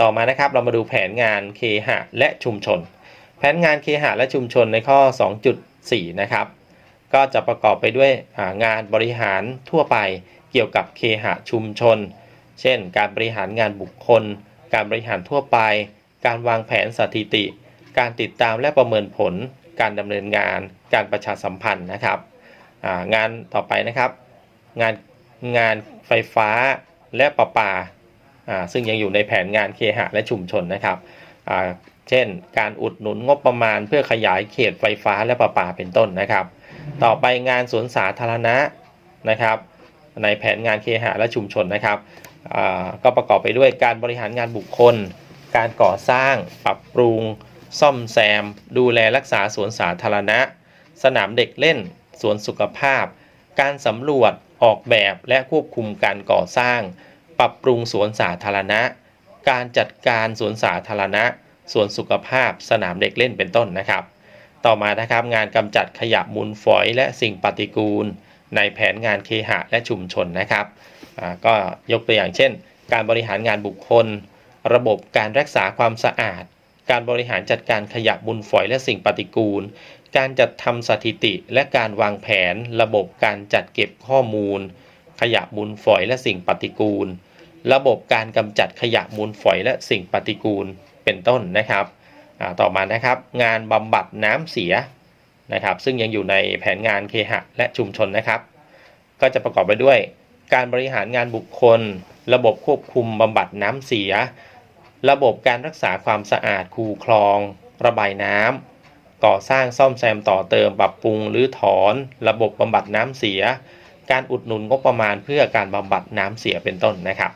ต่อมานะครับ เรามาดูแผนงานเคหะและชุมชน แผนงานเคหะและชุมชนในข้อ 2.4 นะครับ ก็จะประกอบไปด้วยงานบริหารทั่วไปเกี่ยวกับเคหะชุมชน เช่น การบริหารงานบุคคล การบริหารทั่วไป การวางแผนสถิติ การติดตามและประเมินผล การดำเนินงาน การประชาสัมพันธ์นะครับงานต่อไปนะครับ งานงานไฟฟ้าและประปา ซึ่งยังอยู่ในแผนงานเคหะและชุมชนนะครับ เช่น การอุดหนุนงบประมาณเพื่อขยายเขตไฟฟ้าและประปาเป็นต้นนะครับ ต่อไปงานสวนสาธารณะนะครับ ในแผนงานเคหะและชุมชนนะครับ ก็ประกอบไปด้วยการบริหารงานบุคคล การก่อสร้าง ปรับปรุง ซ่อมแซม ดูแลรักษาสวนสาธารณะ สนามเด็กเล่น สวนสุขภาพ การสำรวจ ออกแบบ และควบคุมการก่อสร้าง ปรับปรุงสวนสาธารณะ การจัดการสวนสาธารณะสวนสุขภาพสนามเด็กเล่นเป็นต้นนะครับ ต่อมานะครับงานกำจัดขยะมูลฝอยและสิ่งปฏิกูล ในแผนงานเคหะและชุมชนนะครับก็ยกตัวอย่างเช่น การบริหารงานบุคคล ระบบการรักษาความสะอาด การบริหารจัดการขยะมูลฝอยและสิ่งปฏิกูล การจัดทำสถิติและการวางแผน ระบบการจัดเก็บข้อมูล ขยะมูลฝอยและสิ่งปฏิกูล ระบบการกำจัดขยะมูลฝอยและสิ่งปฏิกูลเป็นต้นนะครับต่อมานะครับ งานบำบัดน้ำเสียนะครับ ซึ่งยังอยู่ในแผนงานเคหะและชุมชนนะครับ ก็จะประกอบไปด้วย การบริหารงานบุคคล ระบบควบคุมบำบัดน้ำเสีย ระบบการรักษาความสะอาดคูคลอง ระบายน้ำก่อสร้างซ่อมแซมต่อเติมปรับปรุงหรือถอน ระบบบำบัดน้ำเสีย การอุดหนุนงบประมาณเพื่อการบำบัดน้ำเสียเป็นต้นนะครับ